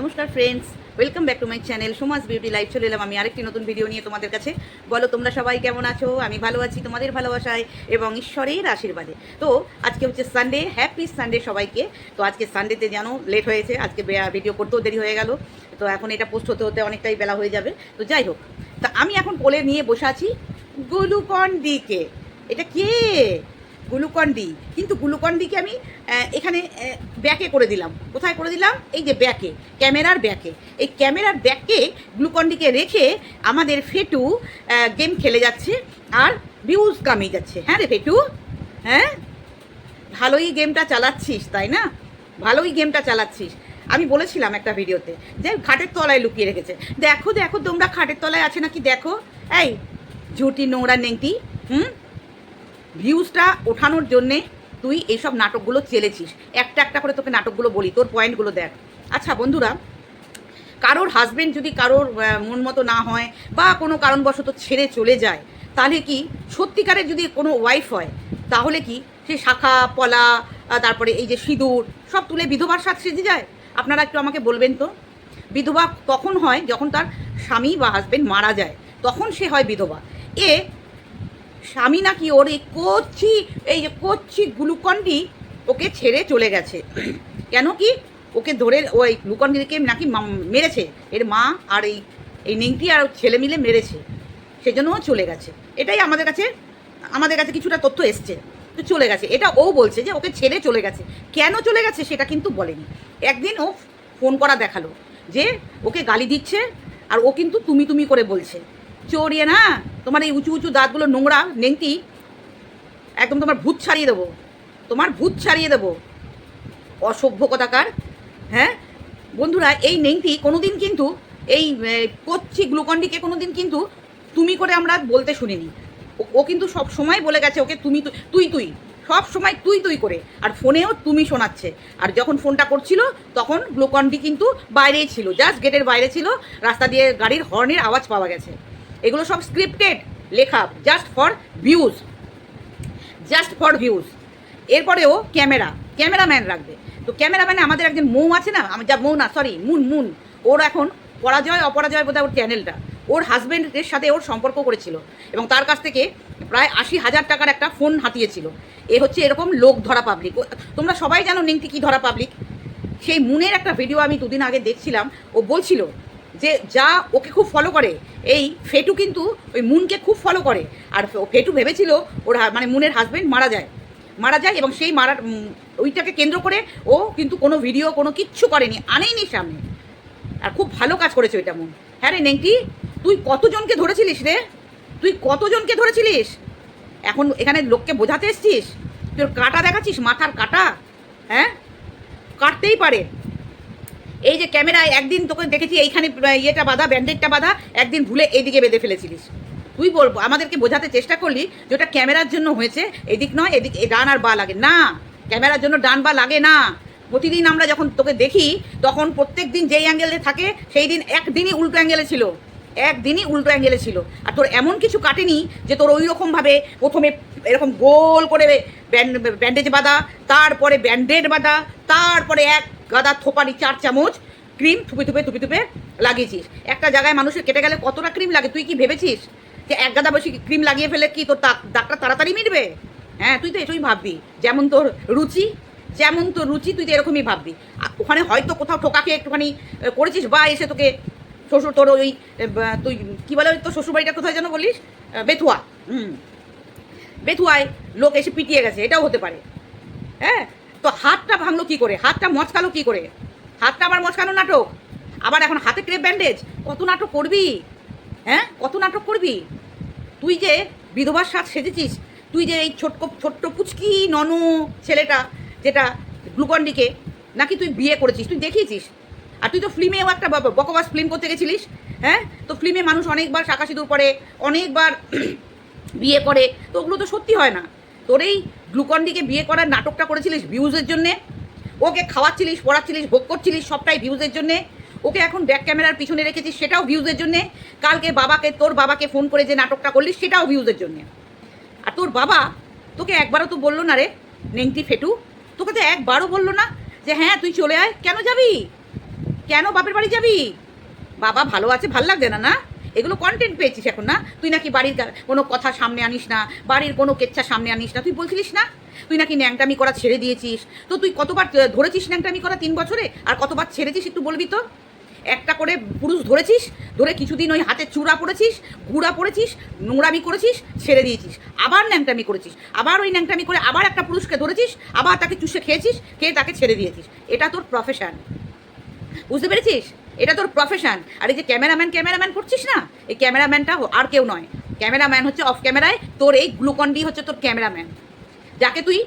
নমস্কার friends welcome back to my channel Sumas beauty live চলে এলাম আমি আরেকটি নতুন ভিডিও নিয়ে তোমাদের কাছে। বলো, তোমরা সবাই কেমন আছো? আমি ভালো আছি, তোমাদের ভালোবাসায় এবং ঈশ্বরের আশীর্বাদে। তো, আজকে হচ্ছে সানডে হ্যাপি সানডে সবাইকে। তো আজকে সানডেতে যেন লেট হয়েছে, আজকে ভিডিও করতেও দেরি হয়ে গেল। তো এখন এটা পোস্ট হতে হতে অনেকটাই বেলা হয়ে যাবে। তো যাই হোক, তা আমি এখন কোলে নিয়ে বসে আছি গ্লুকন ডিকে এটা কে? Glucon D. কিন্তু গ্লুকন ডিকে আমি এখানে ব্যাকে করে দিলাম। কোথায় করে দিলাম? এই যে ব্যাকে, ক্যামেরার ব্যাকে। এই ক্যামেরার ব্যাকে গ্লুকন ডিকে রেখে আমাদের ফেটু গেম খেলে যাচ্ছে আর ভিউজ কামিয়ে যাচ্ছে। হ্যাঁ রে ফেটু? হ্যাঁ? ভালোই গেমটা চালাচ্ছিস, তাই না? ভালোই গেমটা চালাচ্ছিস। আমি বলেছিলাম একটা ভিডিওতে যে খাটের তলায় লুকিয়ে রেখেছে। দেখো দেখো, তোমরা খাটের তলায় আছে নাকি? দেখো। এই, ঝুটি নোংরা নেংটি, হুম? ভিউজটা ওঠানোর জন্যে তুই এইসব নাটকগুলো চেলেছিস। একটা একটা করে তোকে নাটকগুলো বলি, তোর পয়েন্টগুলো দেখ। আচ্ছা বন্ধুরা, কারোর হাজবেন্ড যদি কারোর মন মতো না হয় বা কোনো কারণবশত ছেড়ে চলে যায়, তাহলে কি সত্যিকারের যদি কোনো ওয়াইফ হয়, তাহলে কি সে শাখা, পলা তারপরে এই যে সিঁদুর, সব তুলে বিধবার সাজ সেজে যায়? আপনারা একটু আমাকে বলবেন তো? বিধবা তখন হয়? যখন তার স্বামী বা হাজবেন্ড মারা যায়, তখন সে হয় বিধবা। এ স্বামী নাকি ওর এই কচ্ছি এই যে কচ্ছি গ্লুকন্ডি ওকে ছেড়ে চলে গেছে। কেন কি? ওকে ধরে ওই গ্লুকন্ডিকে নাকি মেরেছে। এর মা আর এই এই নেংটি আর ছেলে মিলে মেরেছে। সেজন্য ও চলে গেছে। এটাই আমাদের কাছে আমাদের কাছে কিছুটা তথ্য এসছে। তো চলে গেছে। এটা ও বলছে যে ওকে ছেড়ে চলে গেছে। কেন চলে গেছে সেটা কিন্তু বলেনি। একদিন ও ফোন করা দেখাল যে ওকে গালি দিচ্ছে আর ও কিন্তু তুমি তুমি করে বলছে। চড়িয়ে না তোমার এই উঁচু উঁচু দাঁতগুলো নোংরা, নেংটি, একদম তোমার ভূত ছাড়িয়ে দেবো। তোমার ভূত ছাড়িয়ে দেবো। অসভ্য কথাকার হ্যাঁ? বন্ধুরা, এই নেংটি কোনোদিন কিন্তু, এই কচ্ছি গ্লুকন্ডিকে কোনো দিন কিন্তু তুমি করে আমরা বলতে শুনিনি। ও- কিন্তু সব সময় বলে গেছে ওকে, তুমি তুই তুই, সব সময় তুই তুই করে। আর ফোনেও তুমি শোনাচ্ছে। আর যখন ফোনটা করছিল, তখন গ্লুকন্ডি কিন্তু বাইরেই ছিল, জাস্ট গেটের বাইরে ছিল, রাস্তা দিয়ে গাড়ির হর্নের আওয়াজ পাওয়া গেছে। এগুলো সব স্ক্রিপ্টেড লেখা just for views just for views এরপরেও ক্যামেরা ক্যামেরাম্যান রাখবে। তো ক্যামেরাম্যানে আমাদের একজন মৌ আছে না? আমি যা মৌ না সরি মুন মুন ওর এখন পরাজয়, অপরাজয় বোধহয় ওর চ্যানেলটা ওর হাজব্যান্ডের সাথে ওর সম্পর্ক করেছিল এবং তার কাছ থেকে প্রায় আশি হাজার টাকার একটা ফোন হাতিয়েছিল। এ হচ্ছে এরকম লোক ধরা পাবলিক তোমরা সবাই জানো নেংটি কি ধরা পাবলিক সেই মুনের একটা ভিডিও আমি দুদিন আগে দেখছিলাম। ও বলছিল যে যা ওকে খুব ফলো করে, এই ফেটু কিন্তু ওই মুনকে খুব ফলো করে। আর ফেটু ভেবেছিল ওর মানে মুনের হাজবেন্ড মারা যায়। মারা যায় এবং সেই মারার ওইটাকে কেন্দ্র করে ও কিন্তু কোনো ভিডিও কোনো কিচ্ছু করেনি, আনেইনি সামনে। আর খুব ভালো কাজ করেছে ওইটা মন। হ্যাঁ রে নেংটি, তুই কতজনকে ধরেছিলিস রে? তুই কতজনকে ধরেছিলিস? এখন এখানে লোককে বোঝাতে এসছিস? তোর কাটা দেখাচ্ছিস, মাথার কাটা? হ্যাঁ? কাটতেই পারে। এই যে ক্যামেরায় একদিন তোকে দেখেছি, এইখানে ইয়েটা বাঁধা ব্যান্ডেডটা বাঁধা, একদিন ভুলে এইদিকে বেঁধে ফেলেছিলিস। তুই বলব, আমাদেরকে বোঝাতে চেষ্টা করলি যে ওটা ক্যামেরার জন্য হয়েছে, এদিক নয়, এদিক ডান আর বা লাগে। না, ক্যামেরার জন্য ডান বা লাগে না। প্রতিদিন আমরা যখন তোকে দেখি, তখন প্রত্যেক দিন যেই অ্যাঙ্গেলে থাকে, সেই দিন একদিনই উল্টো অ্যাঙ্গেলে ছিল। একদিনই উল্টো অ্যাঙ্গেলে ছিল। আর তোর এমন কিছু কাটেনি যে তোর ওই রকমভাবে প্রথমে এরকম গোল করে ব্যান্ড, ব্যান্ডেজ বাঁধা, তারপরে ব্যান্ডেড বাঁধা, তারপরে এক গাদা থোপানি চার চামচ ক্রিম থুপে থুপে থুপে থুপে লাগিয়েছিস। একটা জায়গায় মানুষের কেটে গেলে কতটা ক্রিম লাগে, তুই কি ভেবেছিস যে এক গাদা বেশি ক্রিম লাগিয়ে ফেলে কি তোর দাগ- দাগটা তাড়াতাড়ি মিটবে? হ্যাঁ তুই তো এটাই ভাববি। যেমন তোর রুচি, যেমন তোর রুচি, তুই তো এরকমই ভাববি। ওখানে হয়তো কোথাও ঠোকাকে একটুখানি করেছিস বা এসে তোকে শ্বশুর তোর ওই তুই কী বলে ওই তোর শ্বশুরবাড়িটা কোথায় যেন বলিস? বেথুয়া। হুম। বেথুয়ায় লোক এসে পিটিয়ে গেছে, এটাও হতে পারে। হ্যাঁ তো হাতটা ভাঙলো কি করে? হাতটা মচকালো কি করে? হাতটা আবার মচকানো নাটক? আবার এখন হাতে ক্রেপ ব্যান্ডেজ? কত নাটক করবি? হ্যাঁ? কত নাটক করবি? তুই যে বিধবার সাথ সেজেছিস, তুই যে এই ছোট্ট ছোট্ট পুচকি ননু ছেলেটা যেটা গ্লুকন্ডিকে নাকি তুই বিয়ে করেছিস? তুই দেখিয়েছিস? আর তুই তো ফিল্মেও একটা বকবাস ফিল্ম করতে গেছিলিস হ্যাঁ? তো ফিল্মে মানুষ অনেকবার শাঁখা সিঁদুর পরে অনেকবার বিয়ে করে, তো ওগুলো তো সত্যি হয় না। তোর এই গ্লুকন্ডিকে বিয়ে করার নাটকটা করেছিলিস ভিউজের জন্যে? ওকে খাওয়াচ্ছিলিস, পড়াচ্ছিলিস, ভোগ করছিলিস সবটাই ভিউজের জন্যে? ওকে এখন ব্যাক ক্যামেরার পিছনে রেখেছিস, সেটাও ভিউজের জন্যে? কালকে বাবাকে, তোর বাবাকে ফোন করে যে নাটকটা করলিস, সেটাও ভিউজের জন্যে। আর তোর বাবা তোকে একবারও তো বলল না রে, নেংটি ফেটু, তোকে তো একবারও বলল না যে হ্যাঁ তুই চলে আয়, কেন যাবি? কেন বাপের বাড়ি যাবি? বাবা ভালো আছে, ভালো লাগছে না না? এগুলো কন্টেন্ট পেয়েছিস এখন, না? তুই নাকি বাড়ির কোনো কথা সামনে আনিস না, বাড়ির কোনো কেচ্ছা সামনে আনিস না, তুই বলছিলিস না? তুই নাকি ন্যাংটামি করা ছেড়ে দিয়েছিস? তো তুই কতবার ধরেছিস ন্যাংটামি করা তিন বছরে? আর কতবার ছেড়েছিস একটু বলবি তো? একটা করে পুরুষ ধরেছিস, ধরে কিছুদিন ওই হাতে চূড়া পড়েছিস গুড়া পড়েছিস, নোংরামি করেছিস, ছেড়ে দিয়েছিস। আবার ন্যাংটামি করেছিস, আবার ওই ন্যাংটামি করে আবার একটা পুরুষকে ধরেছিস, আবার তাকে চুষে খেয়েছিস, খেয়ে তাকে ছেড়ে দিয়েছিস। এটা তোর প্রফেশন বুঝতে পেরেছিস? এটা তোর প্রফেশন আর এই যে ক্যামেরাম্যান ক্যামেরাম্যান করছিস না, এই ক্যামেরাম্যানটা আর কেউ নয়। ক্যামেরাম্যান হচ্ছে অফ ক্যামেরায় তোর এই গ্লুকন্ডি হচ্ছে তোর ক্যামেরাম্যান যাকে তুই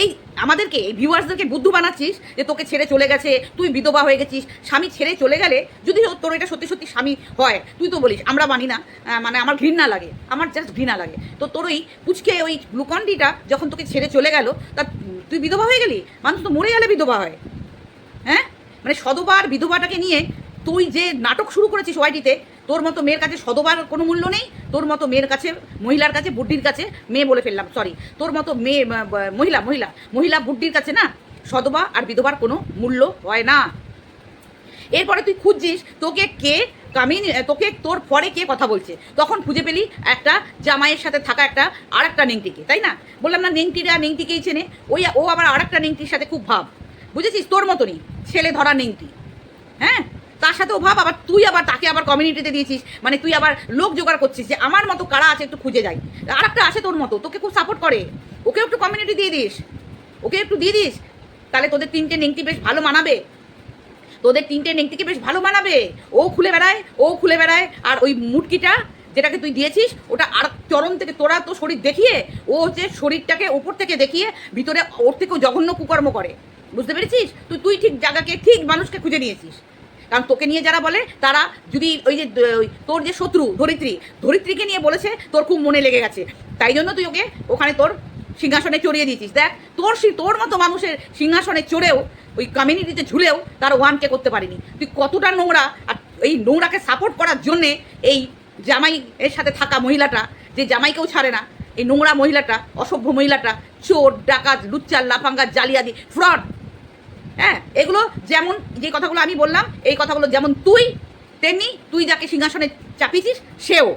এই আমাদেরকে, এই ভিউয়ার্সদেরকে বুদ্ধু বানাচ্ছিস যে তোকে ছেড়ে চলে গেছে, তুই বিধবা হয়ে গেছিস, স্বামী ছেড়ে চলে গেলে, যদি তোর এটা সত্যি সত্যি স্বামী হয়, তুই তো বলিস, আমরা মানি না মানে আমার ঘৃণা লাগে, আমার জাস্ট ঘৃণা লাগে। তো তোর ওই পুচকে ওই গ্লুকন্ডিটা যখন তোকে ছেড়ে চলে গেল, তা তুই বিধবা হয়ে গেলি? মানুষ তো মরে গেলে বিধবা হয়। হ্যাঁ? মানে সদবার বিধবাটাকে নিয়ে তুই যে নাটক শুরু করেছিস ওয়াইটিতে তোর মতো মেয়ের কাছে সদবার কোনো মূল্য নেই, তোর মতো মেয়ের কাছে, মহিলার কাছে বুদ্ধির কাছে মেয়ে বলে ফেললাম সরি তোর মতো মেয়ে মহিলা মহিলা মহিলা বুদ্ধির কাছে না সদবা আর বিধবার কোনো মূল্য হয় না। এরপরে তুই খুঁজছিস তোকে কে কামিন, তোকে তোর পরে কে কথা বলছে। তখন খুঁজে পেলি একটা জামাইয়ের সাথে থাকা একটা আর একটা নেংটিকে, তাই না? বললাম না, নেংটিরা নেংটিকেই চেনে। ওই, ও আবার আর একটা নেংটির সাথে খুব ভাব। বুঝেছিস? তোর মতনই। ছেলে ধরা নেংটি হ্যাঁ? তার সাথেও ভাব, আবার তুই আবার তাকে আবার কমিউনিটিতে দিয়েছিস। মানে তুই আবার লোক জোগাড় করছিস যে আমার মতো কারা আছে একটু খুঁজে যাই। আর একটা আছে তোর মতো, তোকে খুব সাপোর্ট করে। ওকে একটু কমিউনিটি দিয়ে দিস। ওকে একটু দিয়ে দিস। তাহলে তোদের তিনটে নেংটি বেশ ভালো মানাবে। তোদের তিনটে নেংটিকে বেশ ভালো মানাবে। ও খুলে বেড়ায়, ও খুলে বেড়ায়। আর ওই মুটকিটা যেটাকে তুই দিয়েছিস, ওটা আর চরম থেকে তোরা তো শরীর দেখিয়ে, ও হচ্ছে শরীরটাকে ওপর থেকে দেখিয়ে, ভিতরে ওর থেকেও জঘন্য কুকর্ম করে। বুঝতে পেরেছিস? তুই তুই ঠিক জায়গাকে, ঠিক মানুষকে খুঁজে নিয়েছিস। কারণ তোকে নিয়ে যারা বলে, তারা যদি ওই যে তোর যে শত্রু, ধরিত্রী, ধরিত্রীকে নিয়ে বলেছে, তোর খুব মনে লেগে গেছে। তাই জন্য তুই ওকে ওখানে তোর সিংহাসনে চড়িয়ে দিয়েছিস। দেখ, তোর তোর মতো মানুষের সিংহাসনে চড়েও, ওই কমিউনিটিতে ঝুলেও তার ওয়ানকে করতে পারিনি। তুই কতটা নোংরা, আর এই নোংরাকে সাপোর্ট করার জন্যে এই জামাই এর সাথে থাকা মহিলাটা, যে জামাইকেও ছাড়ে না, এই নোংরা মহিলাটা, অসভ্য মহিলাটা, চোর, ডাকাত, লুচ্চার, লাফাঙ্গা জালিয়াদি ফ্রড হ্যাঁ এগুলো যেমন যে কথাগুলো আমি বললাম, এই কথাগুলো যেমন তুই, তেমনি তুই যাকে সিংহাসনে চাপিয়েছিস, সেও।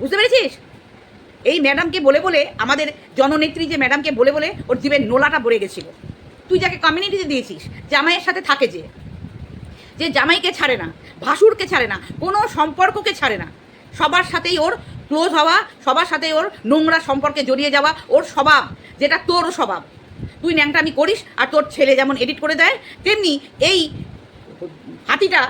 বুঝতে পেরেছিস? এই ম্যাডামকে বলে বলে আমাদের জননেত্রী যে ম্যাডামকে বলে বলে ওর জীবের নোলাটা ভরে গেছিল। তুই যাকে কমিউনিটিতে দিয়েছিস, জামাইয়ের সাথে থাকে যে। যে জামাইকে ছাড়ে না, ভাসুরকে ছাড়ে না, কোনো সম্পর্ককে ছাড়ে না। সবার সাথেই ওর ক্লোজ হওয়া, সবার সাথেই ওর নোংরা সম্পর্কে জড়িয়ে যাওয়া, ওর স্বভাব, যেটা তোরও স্বভাব। তুই ন্যাংটামি করিস, আর তোর ছেলে যেমন এডিট করে দেয়, তেমনি এই হাতিটা,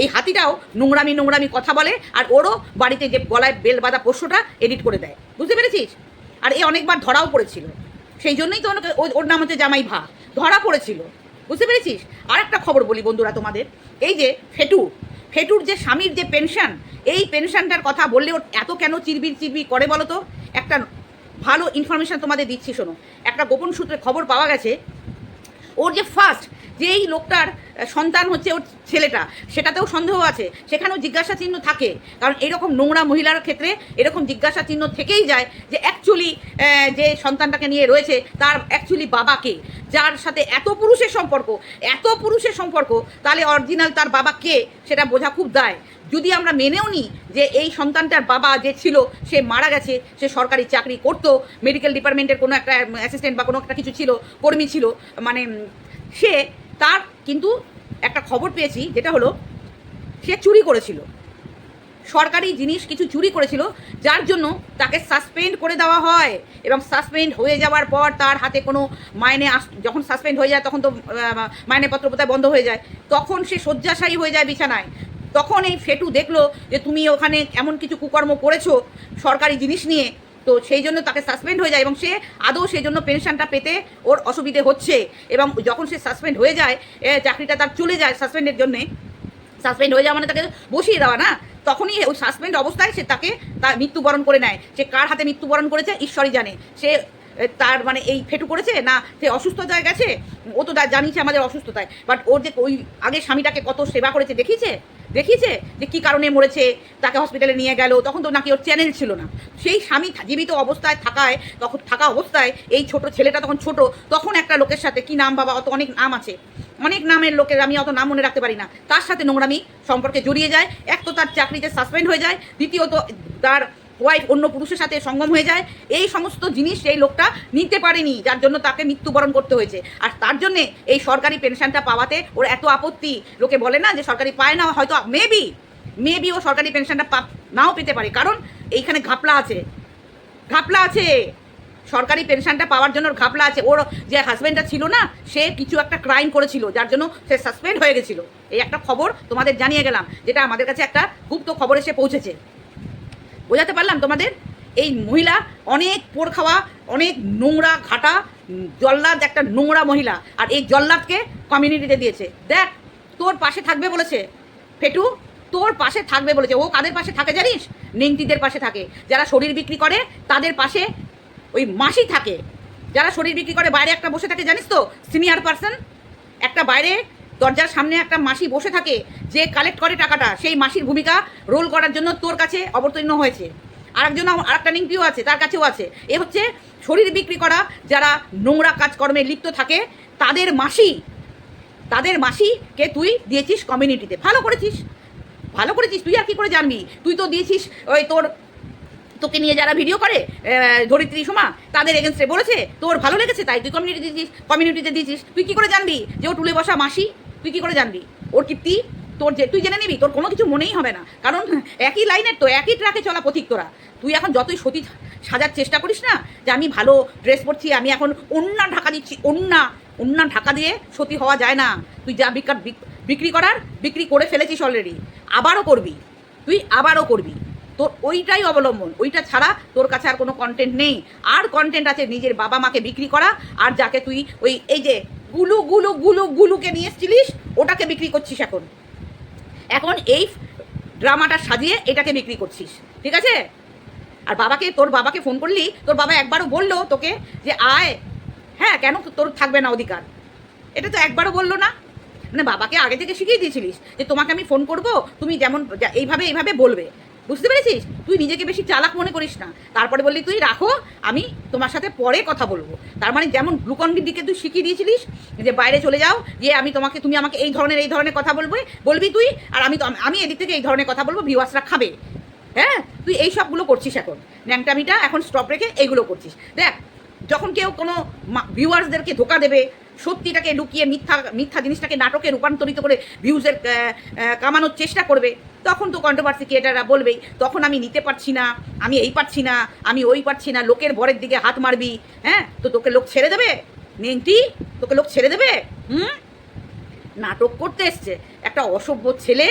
এই হাতিটাও নোংরামি নোংরামি কথা বলে, আর ওরও বাড়িতে যে গলায় বেল বাঁধা পোষ্যটা এডিট করে দেয়। বুঝতে পেরেছিস? আর এ অনেকবার ধরাও পড়েছিল। সেই জন্যই তো ওর নাম হচ্ছে জামাই ভা। ধরা পড়েছিল। বুঝতে পেরেছিস? আর একটা খবর বলি বন্ধুরা তোমাদের। এই যে ফেটু, ফেটুর যে স্বামীর যে পেনশন এই পেনশনটার কথা বললে ওর এত কেন চিরবির চিরবির করে বলো তো? একটা ভালো ইনফরমেশন তোমাদের দিচ্ছি, শোনো। একটা গোপন সূত্রে খবর পাওয়া গেছে, ওর যে ফার্স্ট যে এই লোকটার সন্তান হচ্ছে ওর ছেলেটা, সেটাতেও সন্দেহ আছে। সেখানেও জিজ্ঞাসা চিহ্ন থাকে, কারণ এরকম নোংরা মহিলার ক্ষেত্রে এরকম জিজ্ঞাসা চিহ্ন থেকেই যায় যে অ্যাকচুয়ালি যে সন্তানটাকে নিয়ে রয়েছে, তার অ্যাকচুয়ালি বাবাকে যার সাথে এত পুরুষের সম্পর্ক, এত পুরুষের সম্পর্ক, তাহলে অরিজিনাল তার বাবা কে? সেটা বোঝা খুব দায়। যদি আমরা মেনেও নিই যে এই সন্তানটার বাবা যে ছিল, সে মারা গেছে, সে সরকারি চাকরি করতো মেডিকেল ডিপার্টমেন্টের কোনো একটা অ্যাসিস্ট্যান্ট বা কোনো একটা কিছু ছিল, কর্মী ছিল মানে সে তার কিন্তু একটা খবর পেয়েছি, যেটা হলো, সে চুরি করেছিল। সরকারি জিনিস কিছু চুরি করেছিল, যার জন্য তাকে সাসপেন্ড করে দেওয়া হয় এবং সাসপেন্ড হয়ে যাওয়ার পর তার হাতে কোনো মাইনে আস, যখন সাসপেন্ড হয়ে যায়, তখন তো মাইনেপত্র বোধহয় বন্ধ হয়ে যায়, তখন সে শয্যাশায়ী হয়ে যায় বিছানায়। তখন এই ফেটু দেখল যে তুমি ওখানে এমন কিছু কুকর্ম করেছ সরকারি জিনিস নিয়ে, তো সেই জন্য তাকে সাসপেন্ড হয়ে যায় এবং সে আদৌ সেই জন্য পেনশনটা পেতে ওর অসুবিধে হচ্ছে। এবং যখন সে সাসপেন্ড হয়ে যায় চাকরিটা তার চলে যায় সাসপেন্ডের জন্যে সাসপেন্ড হয়ে যাওয়া মানে তাকে বসিয়ে দেওয়া না, তখনই ওই সাসপেন্ড অবস্থায় সে তাকে তার মৃত্যুবরণ করে নেয়। সে কার হাতে মৃত্যুবরণ করেছে ঈশ্বরই জানে। সে তার মানে এই ফেটু করেছে না সে অসুস্থতায় গেছে? ও তো জানিয়েছে আমাদের অসুস্থতায়। বাট ওর যে ওই আগে স্বামীটাকে কত সেবা করেছে দেখিয়েছে? দেখিয়েছে যে কী কারণে মরেছে, তাকে হসপিটালে নিয়ে গেল, তখন তো নাকি ওর চ্যানেল ছিল না। সেই স্বামী জীবিত অবস্থায় থাকায়, তখন থাকা অবস্থায় এই ছোট ছেলেটা তখন ছোট, তখন একটা লোকের সাথে, কি নাম বাবা, অত অনেক নাম আছে। অনেক নামের লোকের, আমি অত নাম মনে রাখতে পারি না। তার সাথে নোংরামি সম্পর্কে জড়িয়ে যায়। এক তো তার চাকরিতে সাসপেন্ড হয়ে যায়, দ্বিতীয়ত তার ওয়াইফ অন্য পুরুষের সাথে সঙ্গম হয়ে যায়, এই সমস্ত জিনিস সেই লোকটা নিতে পারেনি, যার জন্য তাকে মৃত্যুবরণ করতে হয়েছে। আর তার জন্যে এই সরকারি পেনশনটা পাওয়াতে ওর এত আপত্তি, লোকে বলে না যে সরকারি পায় না, হয়তো মেবি মেবি ও সরকারি পেনশনটা পা নাও পেতে পারে। কারণ এইখানে ঘাপলা আছে। ঘাপলা আছে। সরকারি পেনশনটা পাওয়ার জন্য ঘাপলা আছে। ওর যে হাজব্যান্ডটা ছিল না, সে কিছু একটা ক্রাইম করেছিল, যার জন্য সে সাসপেন্ড হয়ে গেছিল। এই একটা খবর তোমাদের জানিয়ে গেলাম, যেটা আমাদের কাছে একটা গুপ্ত খবর এসে পৌঁছেছে। বোঝাতে পারলাম তোমাদের? এই মহিলা অনেক পোড় খাওয়া, অনেক নোংরা ঘাটা, জল্লাদ একটা নোংরা মহিলা, আর এই জল্লাদকে কমিউনিটিতে দিয়েছে। দেখ, তোর পাশে থাকবে বলেছে। ফেটু, তোর পাশে থাকবে বলেছে। ও কাদের পাশে থাকে জানিস? নেংটিদের পাশে থাকে। যারা শরীর বিক্রি করে, তাদের পাশে ওই মাসি থাকে। যারা শরীর বিক্রি করে, বাইরে একটা বসে থাকে, জানিস তো? সিনিয়র পার্সন একটা বাইরে দরজার সামনে একটা মাসি বসে থাকে যে কালেক্ট করে টাকাটা। সেই মাসির ভূমিকা রোল করার জন্য তোর কাছে অবতীর্ণ হয়েছে। আরেকজন আরেকটা নিংটিও আছে, তার কাছেও আছে। এ হচ্ছে শরীর বিক্রি করা যারা নোংরা কাজকর্মে লিপ্ত থাকে, তাদের মাসি, তাদের মাসিকে তুই দিয়েছিস কমিউনিটিতে ভালো করেছিস ভালো করেছিস, তুই আর কি করে জানবি? তুই তো দিয়েছিস ওই তোর, তোকে নিয়ে যারা ভিডিও করে ধরিত্রী সোমা, তাদের এগেনস্টে বলেছে, তোর ভালো লেগেছে তাই তুই কমিউনিটি দিয়েছিস কমিউনিটিতে দিয়েছিস। তুই কী করে জানবি যে ও টুলে বসা মাসি তুই কি করে জানবি? ওর কীর্তি তোর যে তুই জেনে নিবি, তোর কোনো কিছু মনেই হবে না। কারণ একই লাইনের তো, একই ট্রাকে চলা পথিক তোরা। তুই এখন যতই সতী সাজার চেষ্টা করিস না, যে আমি ভালো ড্রেস পরছি, আমি এখন অন্যা ঢাকা দিচ্ছি, অন্যা অন্যা ঢাকা দিয়ে সতী হওয়া যায় না। তুই যা বিকার বিক্রি করার, বিক্রি করে ফেলেছিস অলরেডি আবারও করবি। তুই আবারও করবি। তোর ওইটাই অবলম্বন। ওইটা ছাড়া তোর কাছে আর কোনো কন্টেন্ট নেই। আর কন্টেন্ট আছে নিজের বাবা মাকে বিক্রি করা, আর যাকে তুই ওই এই যে গুলু গুলু গুলু গুলুকে নিয়ে এসছিলিস, ওটাকে বিক্রি করছিস এখন। এখন এই ড্রামাটা সাজিয়ে এটাকে বিক্রি করছিস, ঠিক আছে? আর বাবাকে, তোর বাবাকে ফোন করলি, তোর বাবা একবারও বলল তোকে যে, আয়। হ্যাঁ কেন তোর থাকবে না অধিকার? এটা তো একবারও বলল না। মানে বাবাকে আগে থেকে শিখিয়ে দিয়েছিলিস যে, তোমাকে আমি ফোন করব, তুমি যেমন এইভাবে এইভাবে বলবে। বুঝতে পেরেছিস? তুই নিজেকে বেশি চালাক মনে করিস না। তারপরে বললি তুই রাখো, আমি তোমার সাথে পরে কথা বলব। তার মানে যেমন গ্লুকন্ডির দিকে তুই শিখিয়ে দিয়েছিলিস যে বাইরে চলে যাও, যে আমি তোমাকে, তুমি আমাকে এই ধরনের এই ধরনের কথা বলবে, বলবি তুই, আর আমি আমি এদিক থেকে এই ধরনের কথা বলব, ভিউয়ার্সরা খাবে। হ্যাঁ? তুই এই সবগুলো করছিস এখন। ন্যাংটামিটা এখন স্টপ রেখে এইগুলো করছিস। দেখ, যখন কেউ কোনো ভিউয়ার্সদেরকে ধোকা দেবে সত্যিটাকে লুকিয়ে মিথ্যা মিথ্যা জিনিসটাকে নাটকে রূপান্তরিত করে ভিউজের কামানোর চেষ্টা করবে, তখন তো কন্ট্রোভার্সি ক্রিয়েটাররা বলবেই, তখন আমি নিতে পারছি না, আমি এই পারছি না, আমি ওই পারছি না, লোকের বরের দিকে হাত মারবি হ্যাঁ? তো তোকে লোক ছেড়ে দেবে? নেংটি তোকে লোক ছেড়ে দেবে? হুম? নাটক করতে এসছে, একটা অসভ্য ছেলে,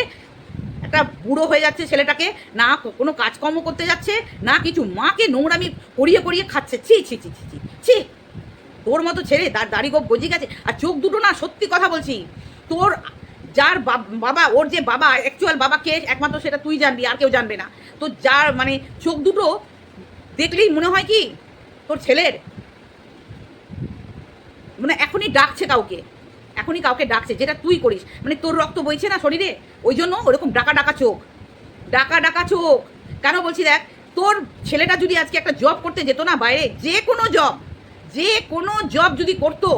একটা বুড়ো হয়ে যাচ্ছে ছেলেটাকে, না কোনো কাজকর্ম করতে যাচ্ছে, না কিছু, মাকে নোংরামি করিয়ে করিয়ে খাচ্ছে, ছি ছি ছি ছি ছি ছি তোর মতো ছেলে, তার দাড়ি গোপ গজি গেছে, আর চোখ দুটো না সত্যি কথা বলছি। তোর যার বাবা ওর যে বাবা অ্যাকচুয়াল বাবা কে, একমাত্র সেটা তুই জানবি, আর কেউ জানবে না। তো যার মানে চোখ দুটো দেখলেই মনে হয় কি, তোর ছেলের। মানে এখনই ডাকছে কাউকে, এখনই কাউকে ডাকছে, যেটা তুই করিস। মানে তোর রক্ত বইছে না শরীরে? ওই জন্য ওরকম ডাকা ডাকা চোখ, ডাকা ডাকা চোখ। কেন বলছি দেখ, তোর ছেলেটা যদি আজকে একটা জব করতে যেত না বাইরে, যে কোনো জব যে কোনো জব যদি করতো,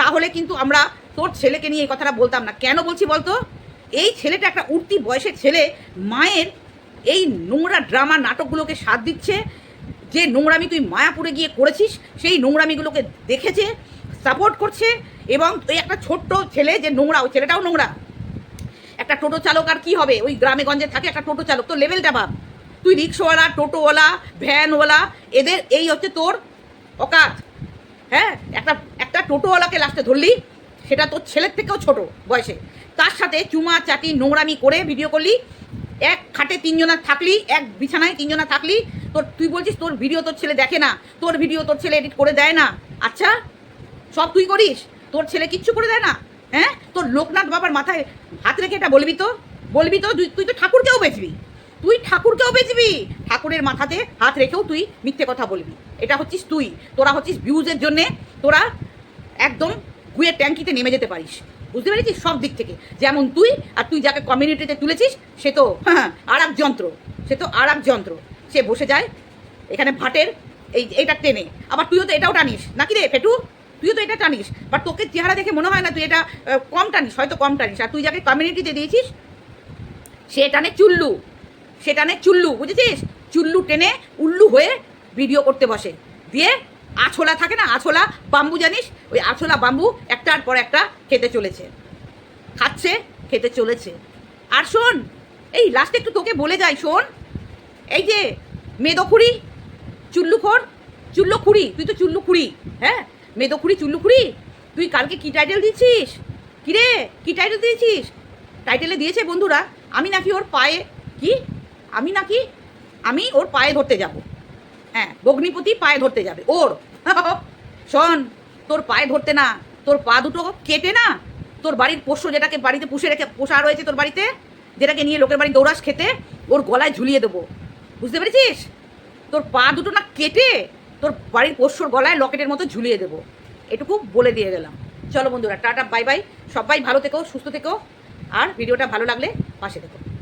তাহলে কিন্তু আমরা তোর ছেলেকে নিয়ে এই কথাটা বলতাম না। কেন বলছি বলতো? এই ছেলেটা একটা উঠতি বয়সের ছেলে, মায়ের এই নোংরা ড্রামা নাটকগুলোকে সাথ দিচ্ছে, যে নোংরামি তুই মায়াপুরে গিয়ে করেছিস, সেই নোংরামিগুলোকে দেখেছে সাপোর্ট করছে, এবং ওই একটা ছোট্ট ছেলে যে নোংরা, ওই ছেলেটাও নোংরা। একটা টোটো চালক আর কী হবে? ওই গ্রামে গঞ্জে থাকে একটা টোটো চালক। তো লেভেলটা ভাব। তুই রিক্সাওয়ালা, টোটোওয়ালা, ভ্যানওয়ালা, এদের এই হচ্ছে তোর অকাত হ্যাঁ একটা একটা টোটোওয়ালাকে লাস্টে ধরলি, সেটা তোর ছেলের থেকেও ছোট বয়সে। তার সাথে চুমা, চাটি, নোংরামি করে ভিডিও করলি, এক খাটে তিনজনা থাকলি, এক বিছানায় তিনজনা থাকলি, তোর, তুই বলছিস তোর ভিডিও তোর ছেলে দেখে না, তোর ভিডিও তোর ছেলে এডিট করে দেয় না। আচ্ছা সব তুই করিস? তোর ছেলে কিচ্ছু করে দেয় না? হ্যাঁ তোর লোকনাথ বাবার মাথায় হাত রেখে এটা বলবি তো? বলবি তো তুই তো ঠাকুরকেও বেচবি। তুই ঠাকুরকেও বেচবি। ঠাকুরের মাথাতে হাত রেখেও তুই মিথ্যে কথা বলবি। এটা হচ্ছিস তুই। তোরা হচ্ছিস ভিউজের জন্যে তোরা একদম গুয়ের ট্যাঙ্কিতে নেমে যেতে পারিস। বুঝতে পেরেছিস? সব দিক থেকে। যেমন তুই আর তুই যাকে কমিউনিটিতে তুলেছিস, সে তো আর এক যন্ত্র। সে তো আর এক যন্ত্র। সে বসে যায় এখানে ভাটের এই এইটা টেনে। আবার তুইও তো এটাও টানিস। নাকি রে ফেটু? তুইও তো এটা টানিস। বাট তোকে চেহারা দেখে মনে হয় না তুই এটা কম টানিস। হয়তো কম টানিস। আর তুই যাকে কমিউনিটিতে দিয়েছিস, সে টানে চুল্লু। সে টানে চুল্লু, বুঝেছিস? চুল্লু টেনে উল্লু হয়ে ভিডিও করতে বসে। দিয়ে আছলা থাকে না, আছলা বাম্বু জানিস? ওই আছলা বাম্বু একটার পর একটা খেতে চলেছে। খাচ্ছে, খেতে চলেছে। আর শোন, এই লাস্টে একটু তোকে বলে যাই, শোন। এই যে মেদখুরি, চুল্লুখোর চুল্লু খুঁড়ি তুই তো চুল্লু খুঁড়ি হ্যাঁ? মেদখুরি চুল্লু খুঁড়ি তুই কালকে কী টাইটেল দিচ্ছিস কি রে কি টাইটেল দিয়েছিস? টাইটেলে দিয়েছে বন্ধুরা, আমি নাকি ওর পায়ে, কি? আমি নাকি, আমি ওর পায়ে ধরতে যাব। হ্যাঁ ভগ্নিপতি পায়ে ধরতে যাবে। ওর। শোন, তোর পায়ে ধরতে না, তোর পা দুটো কেটে না, তোর বাড়ির পোষ্য যেটাকে বাড়িতে পুষে রেখে, পোষা রয়েছে তোর বাড়িতে, যেটাকে নিয়ে লোকের বাড়ি দৌড়াস খেতে, ওর গলায় ঝুলিয়ে দেবো। বুঝতে পেরেছিস? তোর পা দুটো না কেটে তোর বাড়ির পোষ্যর গলায় লকেটের মতো ঝুলিয়ে দেবো। এটুকু বলে দিয়ে গেলাম। চলো বন্ধুরা, টাটা, বাই বাই। সবাই ভালো থেকো, সুস্থ থেকো। আর ভিডিওটা ভালো লাগলে পাশে থেকো।